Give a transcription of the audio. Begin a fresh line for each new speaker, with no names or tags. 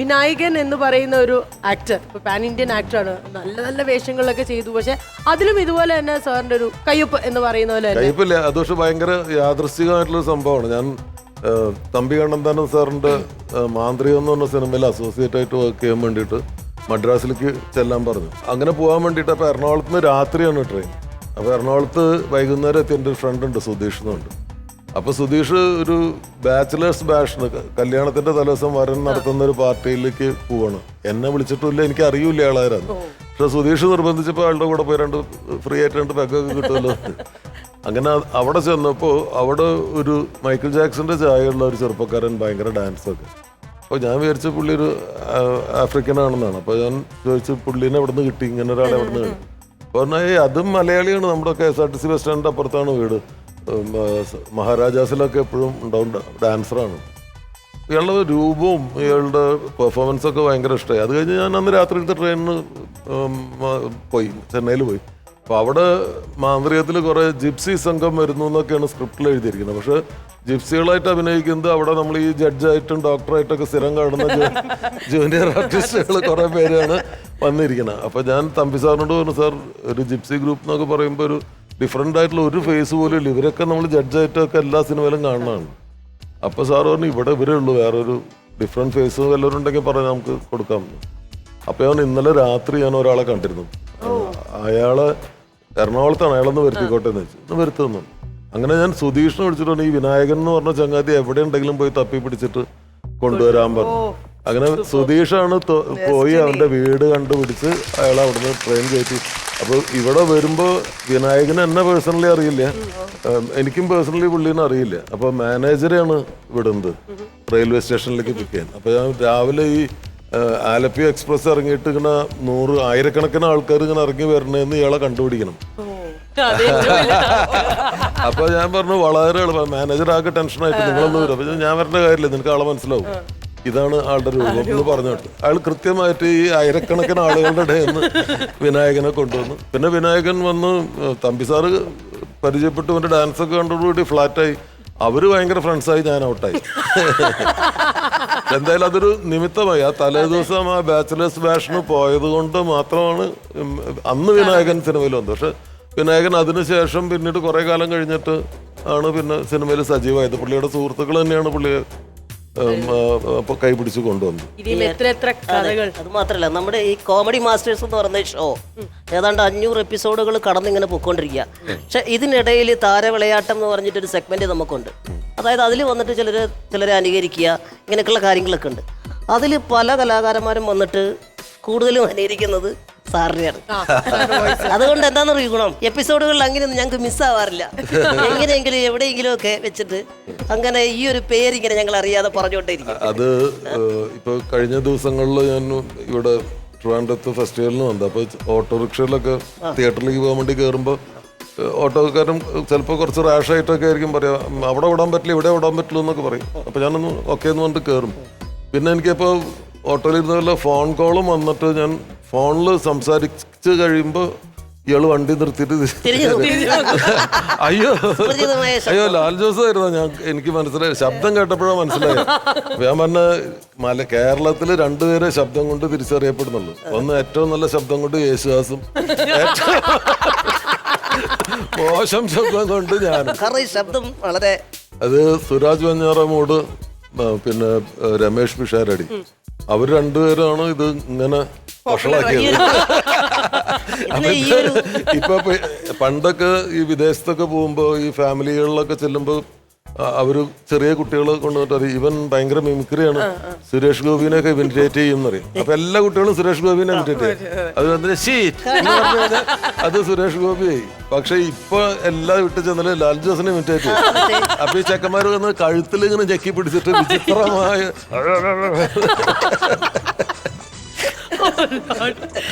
വിനായകൻ എന്ന് പറയുന്ന ഒരു ആക്ടർ ഇപ്പൊ പാൻ ഇന്ത്യൻ ആക്ടറാണ് നല്ല നല്ല വേഷങ്ങളൊക്കെ ചെയ്തു. പക്ഷെ അതിലും ഇതുപോലെ തന്നെ സാറിന്റെ ഒരു കയ്യൊപ്പ് എന്ന് പറയുന്ന പോലെ
കയ്പില്ല അത് പക്ഷെ ഭയങ്കര യാദൃശ്ചികമായിട്ടുള്ള സംഭവമാണ്. ഞാൻ തമ്പി കണ്ണന്താനം സാറിന്റെ മാന്ത്രിക എന്ന് പറഞ്ഞ സിനിമയിൽ അസോസിയേറ്റ് ആയിട്ട് വർക്ക് ചെയ്യാൻ വേണ്ടിയിട്ട് മദ്രാസിലേക്ക് ചെല്ലാൻ പറഞ്ഞു. അങ്ങനെ പോകാൻ വേണ്ടിയിട്ട് അപ്പോൾ എറണാകുളത്ത് നിന്ന് രാത്രിയാണ് ട്രെയിൻ അപ്പോൾ എറണാകുളത്ത് വൈകുന്നേരം എത്തി എന്റെ ഒരു ഫ്രണ്ട് ഉണ്ട് സുധീഷ് എന്നുണ്ട്. അപ്പോൾ സുധീഷ് ഒരു ബാച്ചിലേഴ്സ് ബാഷ് കല്യാണത്തിന്റെ തലേദിവസം വരൻ നടത്തുന്ന ഒരു പാർട്ടിയിലേക്ക് പോവാണ്. എന്നെ വിളിച്ചിട്ടില്ല എനിക്ക് അറിയില്ല ആളായിരുന്നു പക്ഷെ സുധീഷ് നിർബന്ധിച്ചപ്പോൾ ആളുടെ കൂടെ പോയി രണ്ട് ഫ്രീ ആയിട്ട് രണ്ട് പെഗൊക്കെ കിട്ടുമല്ലോ. അങ്ങനെ അവിടെ ചെന്നപ്പോൾ അവിടെ ഒരു മൈക്കിൾ ജാക്സന്റെ ചായയുള്ള ഒരു ചെറുപ്പക്കാരൻ ഭയങ്കര ഡാൻസ് ഒക്കെ അപ്പോൾ ഞാൻ വിചാരിച്ച പുള്ളി ഒരു ആഫ്രിക്കൻ ആണെന്നാണ് അപ്പോൾ ഞാൻ ചോദിച്ചു പുള്ളീനെ അവിടെ നിന്ന് കിട്ടി? ഇങ്ങനെ ഒരാളെ അവിടെ നിന്ന് കിട്ടി? അപ്പോൾ പറഞ്ഞാൽ അതും മലയാളിയാണ്. നമ്മുടെ K S R T C bus സ്റ്റാൻഡിന്റെ അപ്പുറത്താണ് വീട്. മഹാരാജാസിലൊക്കെ എപ്പോഴും ഉണ്ടാവും ഡാൻസറാണ്. ഇയാളുടെ രൂപവും ഇയാളുടെ പെർഫോമൻസൊക്കെ ഭയങ്കര ഇഷ്ടമായി. അത് കഴിഞ്ഞ് ഞാൻ അന്ന് രാത്രിയിലത്തെ ട്രെയിനിന് പോയി ചെന്നൈയിൽ പോയി. അപ്പോൾ അവിടെ മാന്ത്രികത്തിൽ കുറേ ജിപ്സി സംഘം വരുന്നു എന്നൊക്കെയാണ് സ്ക്രിപ്റ്റിൽ എഴുതിയിരിക്കുന്നത്. പക്ഷേ ജിപ്സികളായിട്ട് അഭിനയിക്കുന്നത് അവിടെ നമ്മൾ ഈ ജഡ്ജായിട്ടും ഡോക്ടറായിട്ടൊക്കെ സ്ഥിരം കാണുന്ന ജൂനിയർ ആർട്ടിസ്റ്റുകൾ കുറേ പേരാണ് വന്നിരിക്കുന്നത്. അപ്പോൾ ഞാൻ തമ്പി സാറിനോട് പറഞ്ഞു സാർ ഒരു ജിപ്സി ഗ്രൂപ്പ് എന്നൊക്കെ പറയുമ്പോൾ ഒരു ഡിഫറെന്റ് ആയിട്ടുള്ള ഒരു ഫേസ് പോലും ഇല്ല. ഇവരൊക്കെ നമ്മൾ ജഡ്ജായിട്ടൊക്കെ എല്ലാ സിനിമയിലും കാണുന്നതാണ്. അപ്പോൾ സാർ പറഞ്ഞു ഇവിടെ ഇവരേ ഉള്ളൂ. വേറൊരു ഡിഫറെന്റ് ഫേസ് വല്ലവരും ഉണ്ടെങ്കിൽ പറഞ്ഞാൽ നമുക്ക് കൊടുക്കാം. അപ്പോൾ ഞാൻ ഇന്നലെ രാത്രി ഞാൻ ഒരാളെ കണ്ടിരുന്നു. അയാളെ എറണാകുളത്താണ്. അയാളൊന്ന് വരുത്തിക്കോട്ടെ എന്ന് വെച്ചു. ഒന്ന് വരുത്തുന്നു അങ്ങനെ ഞാൻ സുധീഷിനെ വിളിച്ചിട്ടുണ്ട് ഈ വിനായകൻ എന്ന് പറഞ്ഞ ചങ്ങാതി എവിടെ ഉണ്ടെങ്കിലും പോയി തപ്പി പിടിച്ചിട്ട് കൊണ്ടുവരാൻ പറഞ്ഞു. അങ്ങനെ സുധീഷാണ് പോയി അവന്റെ വീട് കണ്ടുപിടിച്ച് അയാൾ അവിടുന്ന് ട്രെയിൻ കയറ്റി. അപ്പോൾ ഇവിടെ വരുമ്പോൾ വിനായകന് എന്നെ പേഴ്സണലി അറിയില്ല. എനിക്കും പേഴ്സണലി പുള്ളീനെ അറിയില്ല. അപ്പോൾ മാനേജരെയാണ് വിടുന്നത് റെയിൽവേ സ്റ്റേഷനിലേക്ക് പിക്ക് ചെയ്യാൻ. അപ്പൊ ഞാൻ രാവിലെ ഈ ആലപ്പി എക്സ്പ്രസ് ഇറങ്ങിയിട്ട് ഇങ്ങനെ നൂറ് ആയിരക്കണക്കിന് ആൾക്കാർ ഇങ്ങനെ ഇറങ്ങി വരണേന്ന് ഇയാളെ കണ്ടുപിടിക്കണം. അപ്പൊ ഞാൻ പറഞ്ഞു വളരെ എളുപ്പം. മാനേജർ ആകെ ടെൻഷൻ ആയിട്ട് നിങ്ങളൊന്നും വരും അപ്പൊ ഞാൻ വരേണ്ട കാര്യമില്ല നിനക്ക് ആളെ മനസ്സിലാവും. ഇതാണ് ആളുടെ രൂപം എന്ന് പറഞ്ഞു കേട്ടു. അയാൾ കൃത്യമായിട്ട് ഈ ആയിരക്കണക്കിന് ആളുകളുടെ ഇടയിൽ നിന്ന് വിനായകനെ കൊണ്ടുവന്നു. പിന്നെ വിനായകൻ വന്ന് തമ്പി സാറ് പരിചയപ്പെട്ടു അവന്റെ ഡാൻസ് ഒക്കെ കണ്ടോടുകൂടി ഫ്ലാറ്റായി. അവർ ഭയങ്കര ഫ്രണ്ട്സായി ഞാൻ ഔട്ടായി എന്തായാലും അതൊരു നിമിത്തമായി. ആ തലേ ദിവസം ആ ബാച്ചിലേഴ്സ് ബാഷന് പോയത് കൊണ്ട് മാത്രമാണ് അന്ന് വിനായകൻ സിനിമയിൽ വന്നത്. പക്ഷെ വിനായകൻ അതിനുശേഷം പിന്നീട് കുറെ കാലം കഴിഞ്ഞിട്ട് ആണ് പിന്നെ സിനിമയിൽ സജീവമായത്. പുള്ളിയുടെ സുഹൃത്തുക്കൾ തന്നെയാണ് പുള്ളിയെ കൈപിടിച്ച്
കൊണ്ടുവന്നു. എത്ര എത്ര കഥകൾ.
അത് മാത്രമല്ല നമ്മുടെ ഈ കോമഡി മാസ്റ്റേഴ്സ് എന്ന് പറയുന്ന ഷോ ഏതാണ്ട് അഞ്ഞൂറ് എപ്പിസോഡുകൾ കടന്നിങ്ങനെ പൊയ്ക്കൊണ്ടിരിക്കുക. പക്ഷെ ഇതിനിടയിൽ താരവിളയാട്ടം എന്ന് പറഞ്ഞിട്ട് ഒരു സെഗ്മെന്റ് നമുക്കുണ്ട്. അതായത് അതിൽ വന്നിട്ട് ചിലര് ചിലരെ അനുകരിക്കുക ഇങ്ങനെയൊക്കെയുള്ള കാര്യങ്ങളൊക്കെ ഉണ്ട്. അതിൽ പല കലാകാരന്മാരും വന്നിട്ട് കൂടുതലും അനുകരിക്കുന്നത് സാറിനെയാണ്. അതുകൊണ്ട് എന്താണെന്ന് ഗുണം എപ്പിസോഡുകളിൽ അങ്ങനെയൊന്നും ഞങ്ങൾക്ക് മിസ്സാവാറില്ല എങ്ങനെയെങ്കിലും എവിടെയെങ്കിലും ഒക്കെ വെച്ചിട്ട് അങ്ങനെ ഈ ഒരു പേര് ഇങ്ങനെ ഞങ്ങൾ അറിയാതെ പറഞ്ഞുകൊണ്ടേയിരിക്കും.
അത് ഇപ്പൊ കഴിഞ്ഞ ദിവസങ്ങളിൽ ഞാൻ ഇവിടെ ട്രിവാൻഡ്രത്ത് ഫെസ്റ്റിവലിന് വന്നത് അപ്പൊ ഓട്ടോറിക്ഷയിലൊക്കെ തിയേറ്ററിലേക്ക് പോകാൻ വേണ്ടി കയറുമ്പോൾ ഓട്ടോക്കാരൻ ചിലപ്പോൾ കുറച്ച് റാഷായിട്ടൊക്കെ ആയിരിക്കും പറയാം അവിടെ വിടാൻ പറ്റില്ല ഇവിടെ വിടാൻ പറ്റില്ല എന്നൊക്കെ പറയും. അപ്പൊ ഞാനൊന്ന് ഓക്കെ എന്ന് പറഞ്ഞിട്ട് കയറും പിന്നെ എനിക്കിപ്പോൾ ഓട്ടോയിൽ ഇരുന്ന വല്ല ഫോൺ കോളും വന്നിട്ട് ഞാൻ ഫോണിൽ സംസാരിച്ച് കഴിയുമ്പോൾ ഇയാൾ വണ്ടി നിർത്തിയിട്ട് അയ്യോ. അയ്യോ ലാൽ ജോസ് ആയിരുന്നു ഞാൻ എനിക്ക് മനസ്സിലായി. ശബ്ദം കേട്ടപ്പോഴാണ് മനസ്സിലായത്. ഞാൻ പറഞ്ഞ മല കേരളത്തിൽ രണ്ടുപേരെ ശബ്ദം കൊണ്ട് തിരിച്ചറിയപ്പെടുന്നുള്ളൂ. ഒന്ന് ഏറ്റവും നല്ല ശബ്ദം കൊണ്ട് യേശുദാസും. മോശം ശബ്ദം കൊണ്ട്
ഞാൻ. ശബ്ദം വളരെ
അത് സുരാജ് വഞ്ഞാറമൂട് മോഡ് പിന്നെ രമേഷ് പിഷാരടി. അവർ രണ്ടുപേരാണ് ഇത് ഇങ്ങനെ വഷളാക്കിയത്. ഇപ്പൊ പണ്ടൊക്കെ ഈ വിദേശത്തൊക്കെ പോകുമ്പോ ഈ ഫാമിലികളിലൊക്കെ ചെല്ലുമ്പോ അ- അവർ ചെറിയ കുട്ടികളെ കൊണ്ടുവന്നിട്ട് ഇവൻ ഭയങ്കര മിമിക്രിയാണ്. സുരേഷ് ഗോപിനെയൊക്കെ ഇമിറ്റേറ്റ് ചെയ്യും എന്നറിയും അപ്പൊ എല്ലാ കുട്ടികളും സുരേഷ് ഗോപിനെ ഇമിറ്റേറ്റ് ചെയ്യും. അത് വന്നിട്ട് "Shit" എന്ന് പറഞ്ഞു കഴിഞ്ഞാൽ അത് സുരേഷ് ഗോപിയായി പക്ഷെ ഇപ്പൊ എല്ലാ വിട്ടു ചെന്നാലും ലാൽ ജോസിനെ ഇമിറ്റേറ്റ് ചെയ്യും. അപ്പൊ ഈ ചെക്കന്മാർ വന്ന് കഴുത്തിൽ ഇങ്ങനെ ജക്കി പിടിച്ചിട്ട് വിചിത്രമായ